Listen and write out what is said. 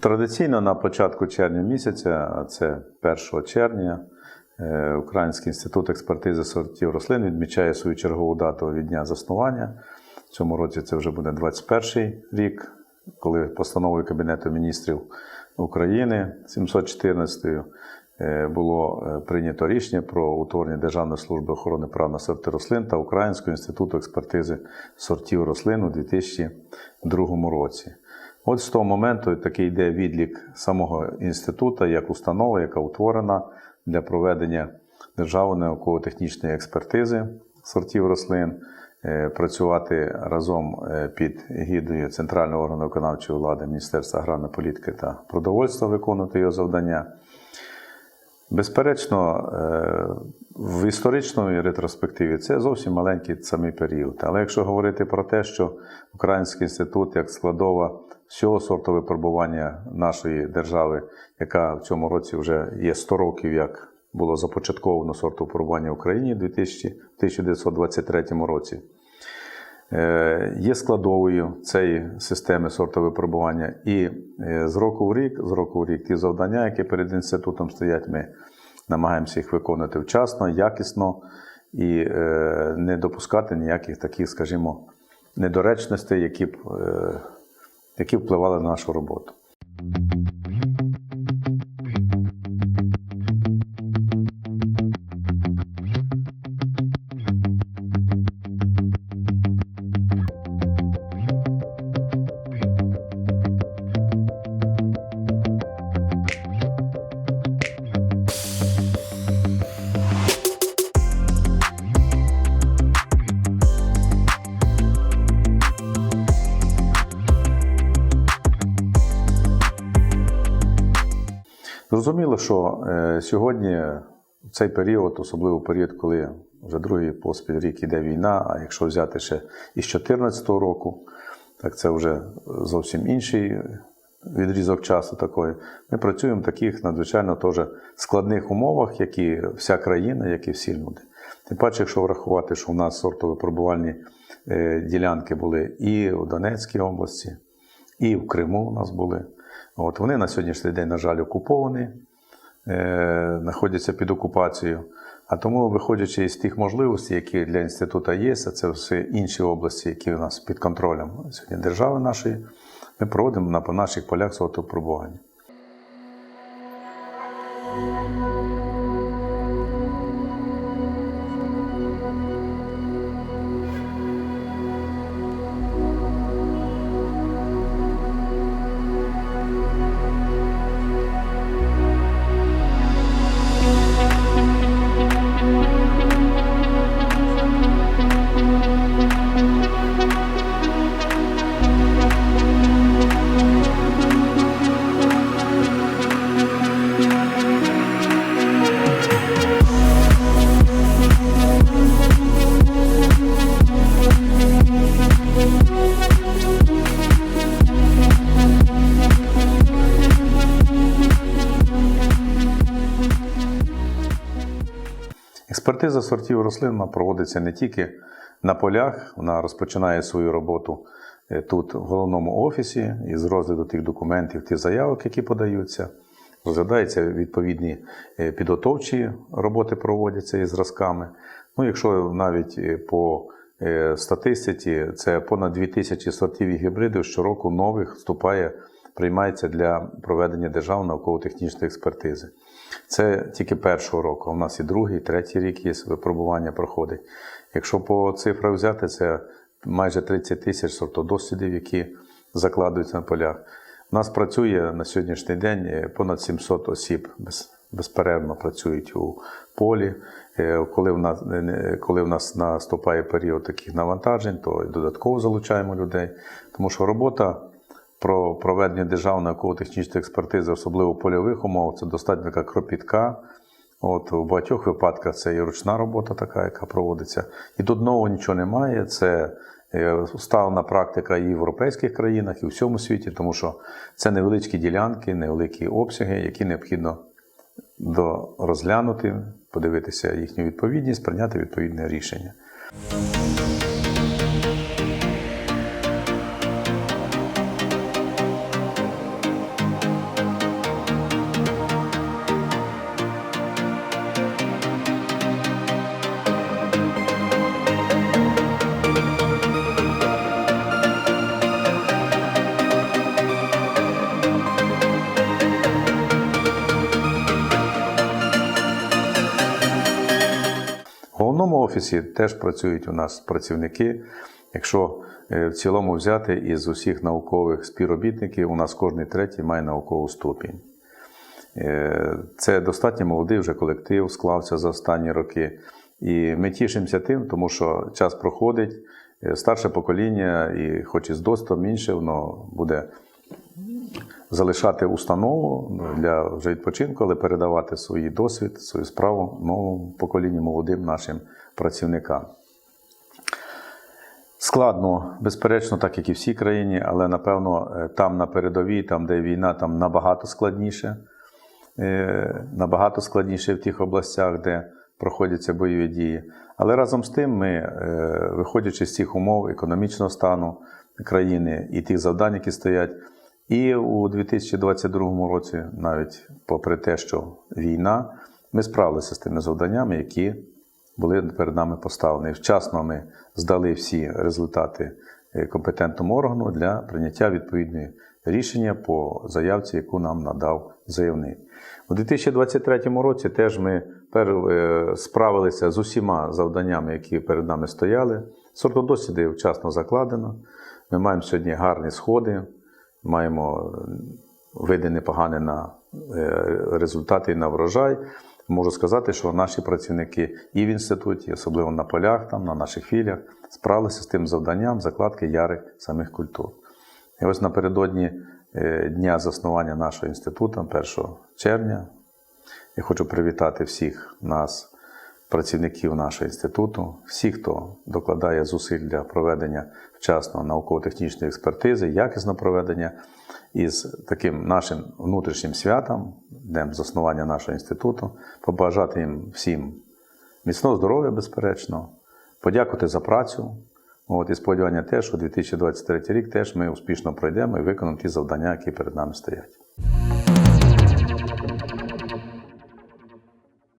Традиційно на початку червня місяця, а це 1 червня, е, Український інститут експертизи сортів рослин відмічає свою чергову дату від дня заснування. В цьому році це вже буде 21 рік, коли постановою Кабінету міністрів України 714 е, було е, прийнято рішення про утворення Державної служби охорони прав на сорти рослин та Українського інституту експертизи сортів рослин у 2002 році. От з того моменту такий йде відлік самого інституту як установа, яка утворена для проведення державної науково-технічної експертизи сортів рослин, е, працювати разом е, під гідою Центрального органу виконавчої влади Міністерства аграрної політики та продовольства, виконувати його завдання. Безперечно, е, в історичній ретроспективі це зовсім маленький самий період. Але якщо говорити про те, що Український інститут як складова всього сорту випробування нашої держави, яка в цьому році вже є 100 років, як було започатковано сорту випробування в Україні в 2000 1923 році, є складовою цієї системи сортового випробування. І е, з року в рік, з року в рік ті завдання, які перед інститутом стоять, ми намагаємося їх виконати вчасно, якісно і е, не допускати ніяких таких, скажімо, недоречностей, які б, е, які впливали на нашу роботу. Зрозуміло, що е, сьогодні в цей період, особливо період, коли вже другий поспіль рік іде війна, а якщо взяти ще із 2014 року, так це вже зовсім інший відрізок часу такої. Ми працюємо в таких надзвичайно теж складних умовах, як і вся країна, як і всі люди. Тим паче, якщо врахувати, що в нас сортово-пробувальні е, ділянки були і у Донецькій області, і в Криму у нас були. От, вони на сьогоднішній день, на жаль, окуповані, е, знаходяться під окупацією. А тому, виходячи із тих можливостей, які для інституту є, а це все інші області, які у нас під контролем сьогодні держави нашої, ми проводимо на наших полях сортопробування. Експертиза сортів рослин проводиться не тільки на полях, вона розпочинає свою роботу е, тут, в головному офісі, із розгляду тих документів, тих заявок, які подаються. Розглядаються відповідні е, підготовчі роботи проводяться із зразками. Ну, якщо навіть е, по статистиці, це понад 2000 сортів і гібридів щороку нових вступає, приймається для проведення державної науково-технічної експертизи. Це тільки першого року. У нас і другий, і третій рік є випробування проходить. Якщо по цифрах взяти, це майже 30 тисяч сортодослідів, які закладуються на полях. У нас працює на сьогоднішній день е, понад 700 осіб безперервно працюють у полі. Е, Коли в нас, е, коли в нас наступає період таких навантажень, то додатково залучаємо людей. Тому що робота про проведення державної науково-технічної експертизи, особливо польових умовах, це достатньо така кропітка. От, у багатьох випадках це і ручна робота, така, яка проводиться. І тут нового нічого немає. Це е, усталена практика і в європейських країнах, і в всьому світі, тому що це невеличкі ділянки, невеликі обсяги, які необхідно розглянути, подивитися їхню відповідність, прийняти відповідне рішення. Офісі теж працюють у нас працівники. Якщо е, в цілому взяти із усіх наукових співробітників, у нас кожний третій має наукову ступінь. Е, Це достатньо молодий вже колектив склався за останні роки. І ми тішимося тим, тому що час проходить, е, старше покоління, і хоч і з досвідом інше, воно буде залишати установу для вже відпочинку, але передавати свій досвід, свою справу новому поколінню, молодим нашим працівникам. Складно, безперечно, так як і всій країні, але напевно е, там на передовій, там, де війна, там набагато складніше. Е, Набагато складніше в тих областях, де проходяться бойові дії. Але разом з тим, ми, е, виходячи з цих умов економічного стану країни і тих завдань, які стоять, і у 2022 році, навіть попри те, що війна, ми справилися з тими завданнями, які були перед нами поставлені. Вчасно ми здали всі результати е, компетентному органу для прийняття відповідного рішення по заявці, яку нам надав заявник. У 2023 році теж ми е, справилися з усіма завданнями, які перед нами стояли. Сортодосвіди вчасно закладено. Ми маємо сьогодні гарні сходи, маємо е, види непогані на е, результати і на врожай. Можу сказати, що наші працівники і в інституті, особливо на полях, там, на наших філіях, справилися з тим завданням закладки ярих самих культур. І ось напередодні е, дня заснування нашого інституту, 1 червня, я хочу привітати всіх нас, працівників нашого інституту, всіх, хто докладає зусиль для проведення вчасної науково-технічної експертизи, якісного проведення із таким нашим внутрішнім святом, днем заснування нашого інституту, побажати їм всім міцного здоров'я, безперечно, подякувати за працю. От, і сподівання те, що 2023 рік теж ми успішно пройдемо і виконаємо ті завдання, які перед нами стоять.